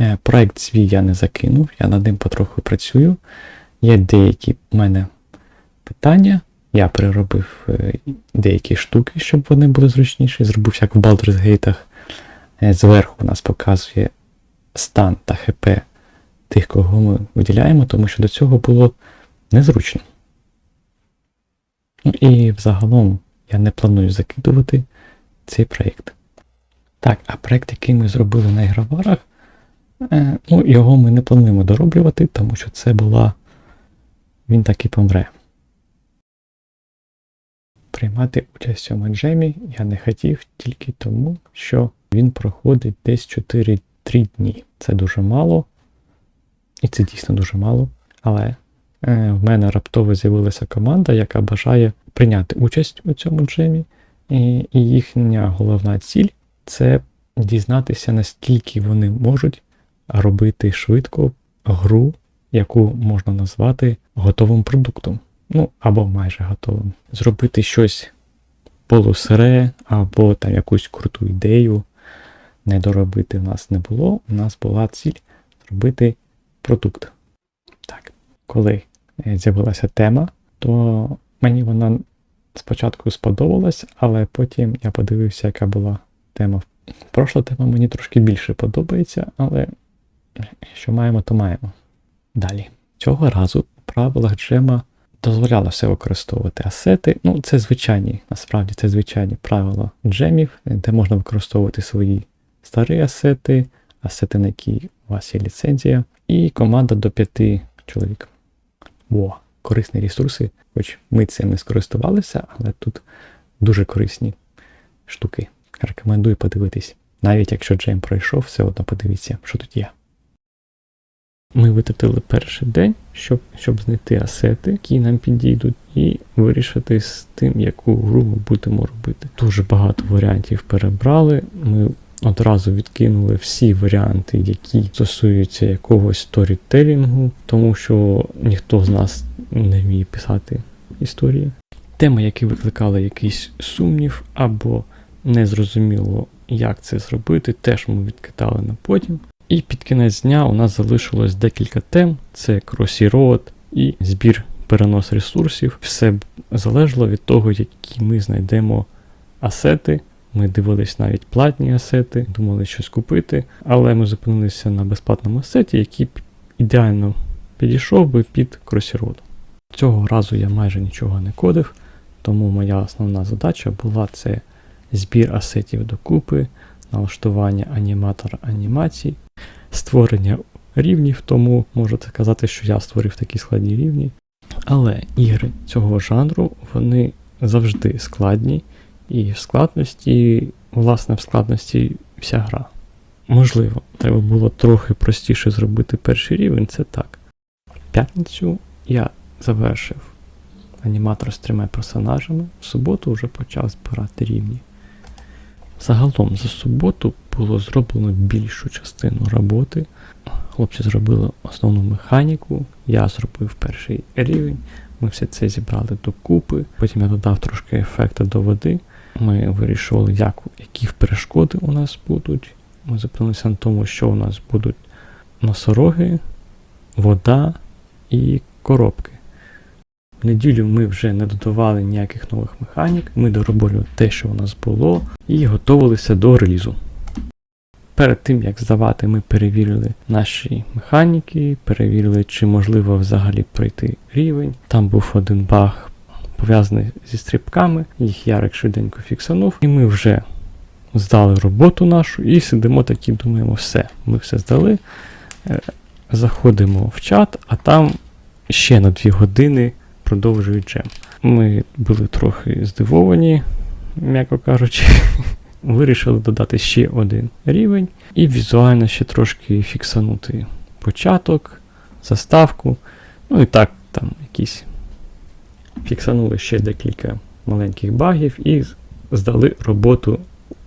Е, Проект свій я не закинув, я над ним потроху працюю. Є деякі в мене питання. Я переробив е, деякі штуки, щоб вони були зручніші. Зробив як в Baldur's Gate. Е, Зверху у нас показує стан та ХП тих, кого ми виділяємо, тому що до цього було незручно. Ну і взагалом я не планую закидувати цей проєкт. Так, а проєкт, який ми зробили на ігроварах, ну, його ми не плануємо дороблювати, тому що це була. Він так і помре. Приймати участь у цьому джемі я не хотів тільки тому, що він проходить десь 4-3 дні. Це дуже мало. І це дійсно дуже мало. Але е, в мене раптово з'явилася команда, яка бажає прийняти участь у цьому джемі. І їхня головна ціль це дізнатися, наскільки вони можуть робити швидко гру, яку можна назвати готовим продуктом. Ну, або майже готовим. Зробити щось полусире, або там якусь круту ідею не доробити в нас не було. У нас була ціль зробити продукт. Так, коли е, з'явилася тема, то мені вона спочатку сподобалась, але потім я подивився, яка була тема. Прошла тема мені трошки більше подобається, але що маємо, то маємо. Далі. Цього разу у правилах джема дозволялося використовувати асети. Ну, це звичайні, насправді це звичайні правила джемів, де можна використовувати свої старі асети, асети, на які у вас є ліцензія, і команда до п'яти чоловік. Во, корисні ресурси, хоч ми цим не скористувалися, але тут дуже корисні штуки. Рекомендую подивитись. Навіть якщо джем пройшов, все одно подивіться, що тут є. Ми витратили перший день, щоб, щоб знайти асети, які нам підійдуть, і вирішити з тим, яку гру ми будемо робити. Дуже багато варіантів перебрали. Ми одразу відкинули всі варіанти, які стосуються якогось сторітелінгу, тому що ніхто з нас не вміє писати історії. Теми, які викликали якийсь сумнів або незрозуміло, як це зробити, теж ми відкидали на потім. І під кінець дня у нас залишилось декілька тем: це Road і збір перенос ресурсів. Все залежало від того, які ми знайдемо асети. Ми дивились навіть платні асети, думали щось купити, але ми зупинилися на безплатному асеті, який ідеально підійшов би під Crossy Цього разу я майже нічого не кодив, тому моя основна задача була це збір асетів докупи, налаштування аніматора анімацій, створення рівнів, тому можу сказати, що я створив такі складні рівні. Але ігри цього жанру вони завжди складні, і в складності, власне, в складності вся гра. Можливо, треба було трохи простіше зробити перший рівень, це так. В п'ятницю я завершив аніматор з трьома персонажами, в суботу вже почав збирати рівні. Загалом за суботу було зроблено більшу частину роботи. Хлопці зробили основну механіку, я зробив перший рівень, ми все це зібрали докупи, потім я додав трошки ефекту до води. Ми вирішували, як, які перешкоди у нас будуть. Ми зупинилися на тому, що у нас будуть носороги, вода і коробки. В неділю ми вже не додавали ніяких нових механік, ми доробили те, що у нас було, і готувалися до релізу. Перед тим, як здавати, ми перевірили наші механіки, перевірили, чи можливо взагалі пройти рівень. Там був один баг пов'язаний зі стрибками, їх Ярик швиденько фіксанув, і ми вже здали роботу нашу і сидимо такі, думаємо, все, ми все здали. Е, Заходимо в чат, а там ще на 2 години продовжують джем. Ми були трохи здивовані, м'яко кажучи. Вирішили додати ще один рівень і візуально ще трошки фіксанути початок, заставку. Ну і так, там якісь фіксанули ще декілька маленьких багів і здали роботу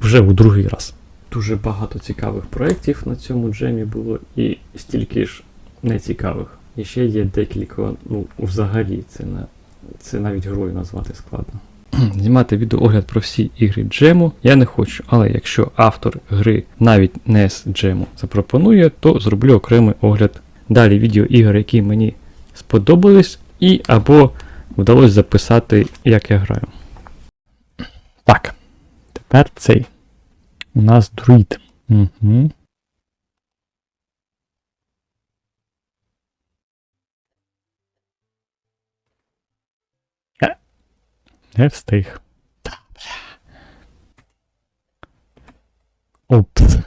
вже у другий раз. Дуже багато цікавих проєктів на цьому джемі було, і стільки ж нецікавих. І ще є декілька, ну, взагалі, це, на, це навіть грою назвати складно. знімати відеоогляд про всі ігри джему я не хочу, але якщо автор гри навіть не з джему запропонує, то зроблю окремий огляд. Далі відео ігор, які мені сподобались, і або вдалося записати, як я граю. Так, тепер цей. У нас друїд. Угу. Не встиг. Бля.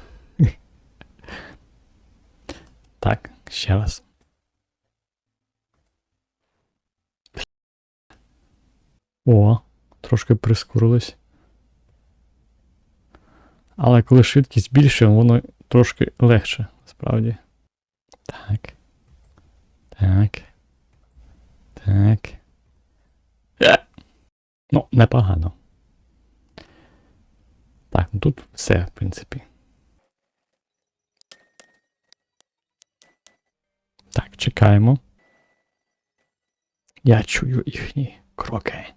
Так, ще раз. О, трошки прискорилось. Але коли швидкість більше, воно трошки легше, справді. Так. Так. Так. Ну, непогано. Так, ну тут все, в принципі. Так, чекаємо. Я чую їхні кроки.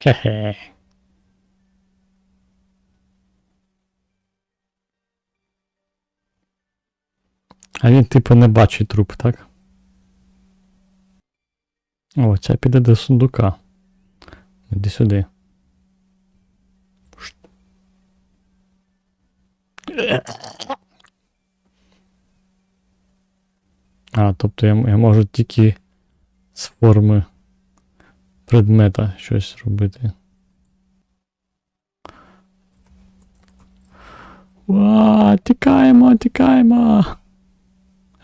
Хе-хе. А він, типу, не бачить труп, так? О, ця піде до сундука. Іди сюди. А, тобто я, я можу тільки з форми предмета щось робити. Ва, тікаємо, тікаємо.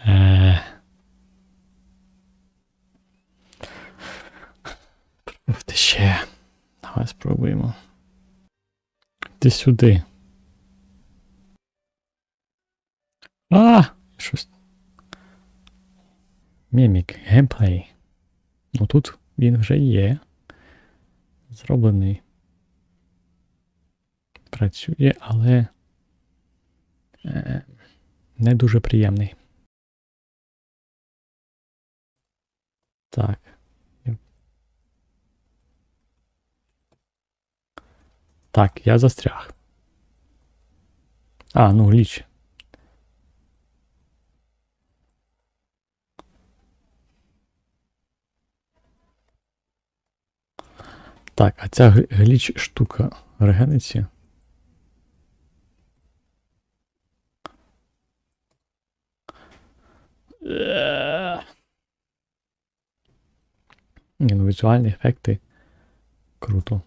Е. Пробувати ще. Давай спробуємо. Ти сюди. А! Щось. Мімік, геймплей. Ну тут він вже є. Зроблений. Працює, але е, не дуже приємний. Так. Так, я застряг. А, ну гліч. Так, а ця гліч штука регенеться. Ні, ну візуальні ефекти. Круто.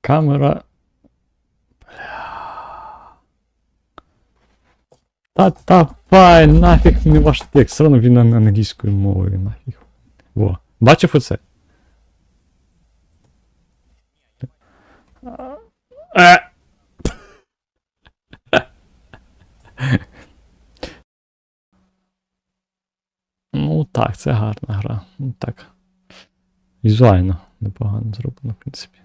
Камера. Бля. Та давай, нафіг мені ваш текст. Все одно він англійською мовою, нафіг. Во. Бачив оце? Ну так, це гарна гра. Ну так. Візуально непогано зроблено, в принципі.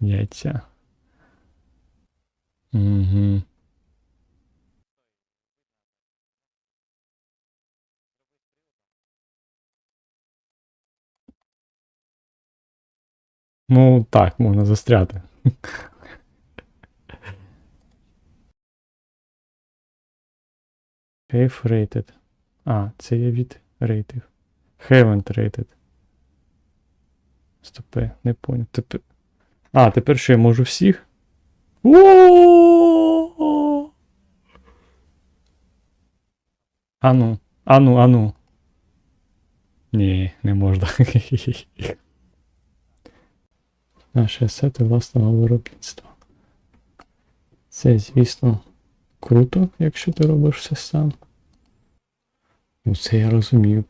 Яйця. Угу. Ну, так, можна застряти. Cave rated. А, це я від рейтив. Haven't rated. Стопе, не поняв. Тепер. А, тепер що я можу всіх? О! Ану, ану, ану. Ні, не можна. Наші асети власного виробництва. Це, звісно, круто, якщо ти робиш все сам. Ну, це я розумію.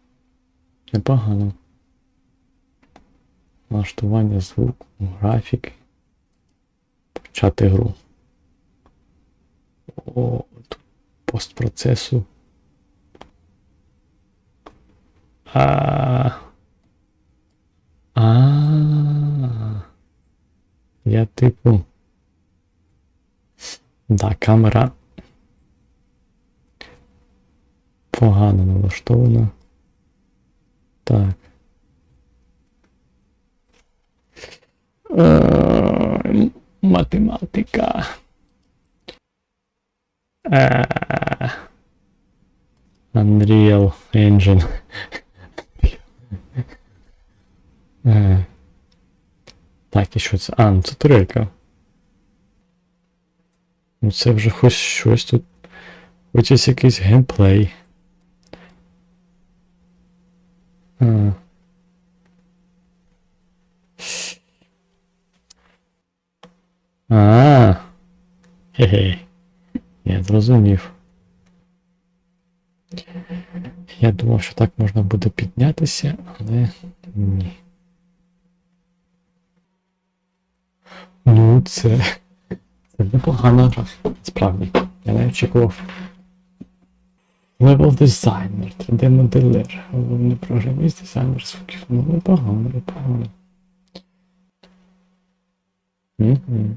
Непогано. Налаштування звуку, графіки. Почати гру. О, постпроцесу. А. Я типу. Да, камера погано налаштована. Так. Е, Математика. Е, Unreal Engine. Е, Так, і що це? А, ну це турелька. Ну це вже хоч щось тут. Хоч якийсь геймплей. А. А. Хе-хе. Я зрозумів. Я думав, що так можна буде піднятися, але ні. Ну, це. Це непогана. Справді. Я не очікував. Level Designer, 3D-моделер, головний програміст, дизайнер звуків. Ну, непогано, непогано. Мгм.